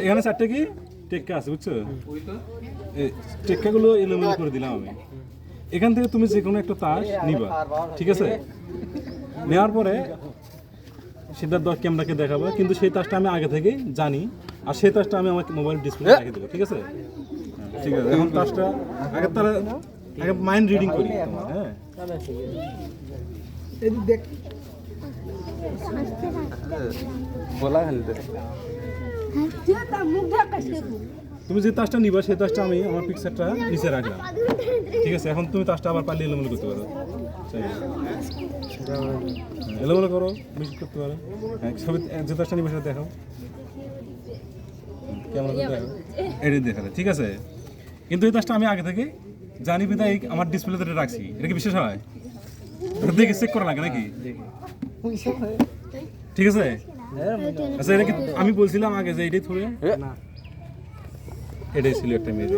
এখানে চারটে কি? টেক্কা আছে বুঝছ? টেক্কাগুলো এলোমেলো করে দিলাম আমি। এখান থেকে তুমি যে কোনো একটা তাস নিবা ঠিক আছে? নেওয়ার পরে সেটা দশ ক্যামেরাকে দেখাবো কিন্তু সেই তাসটা আমি আগে থেকে জানি আর সেই তাসটা আমি আমার মোবাইল ডিসপ্লে রেখে দেবো ঠিক আছে? হ্যাঁ, ঠিক আছে। এখন তাসটা আগে তারা আগে মাইন্ড রিডিং করি হ্যাঁ। বলা তুমি যে তাসটা নিবা সেই তাসটা আমি আমার পিকচারটা নিচে রাখলাম। ঠিক আছে এখন তুমি তাসটা আবার পারলে এলোমেলো করতে পারো। হ্যাঁ, এলোমেলো করো মিক্স করতে পারো। হ্যাঁ ছবি যে তাসটা নিবে সেটা দেখাও। কেমন দেখাও। এটাই দেখালে ঠিক আছে? কিন্তু এই তাসটা আমি আগে থেকে জানি বিদায় আমার ডিসপ্লেতে রাখছি। এটা কি বিশেষ হয়? দেখে চেক করা লাগে নাকি? ঠিক আছে? আচ্ছা এটা কি আমি বলছিলাম আগে যে এটাই থুয়ে? এটাই ছিল একটা মেয়ে